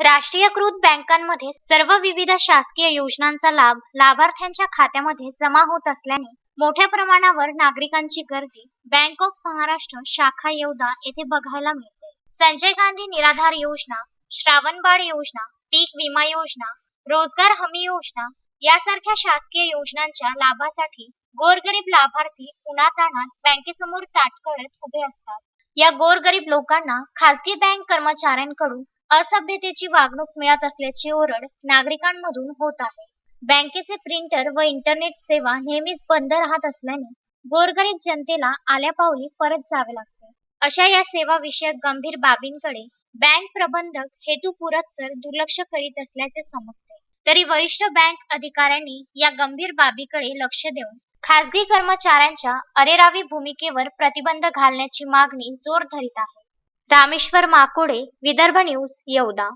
राष्ट्रीयकृत बँकांमध्ये सर्व विविध शासकीय योजनांचा लाभ लाभार्थ्यांच्या खात्यामध्ये जमा होत असल्याने मोठ्या प्रमाणावर नागरिकांची गर्दी बँक ऑफ महाराष्ट्र शाखा येवदा येथे बघायला मिळते. संजय गांधी निराधार योजना श्रावणबाळ योजना पीक विमा योजना रोजगार हमी योजना यासारख्या शासकीय योजनांच्या लाभासाठी गोरगरीब लाभार्थी उन्हातान्हात बँकेसमोर ताटकळत उभे असतात. या गोरगरीब लोकांना खासगी बँक कर्मचाऱ्यांकडून असभ्यतेची वागणूक मिळत असल्याची ओरड नागरिकांमधून होत आहे. बँकेचे प्रिंटर व इंटरनेट सेवा नेहमीच बंद राहत असल्याने गोरगरीब जनतेला आल्यापावली परत जावे लागते. अशा या सेवा विषयक गंभीर बाबींकडे बँक प्रबंधक हेतुपुरस्सर दुर्लक्ष करीत असल्याचे समजते. तरी वरिष्ठ बँक अधिकाऱ्यांनी या गंभीर बाबीकडे लक्ष देऊन खासगी कर्मचाऱ्यांच्या अरेरावी भूमिकेवर प्रतिबंध घालण्याची मागणी जोर धरीत आहे. रामेश्वर माकोडे विदर्भ न्यूज येवला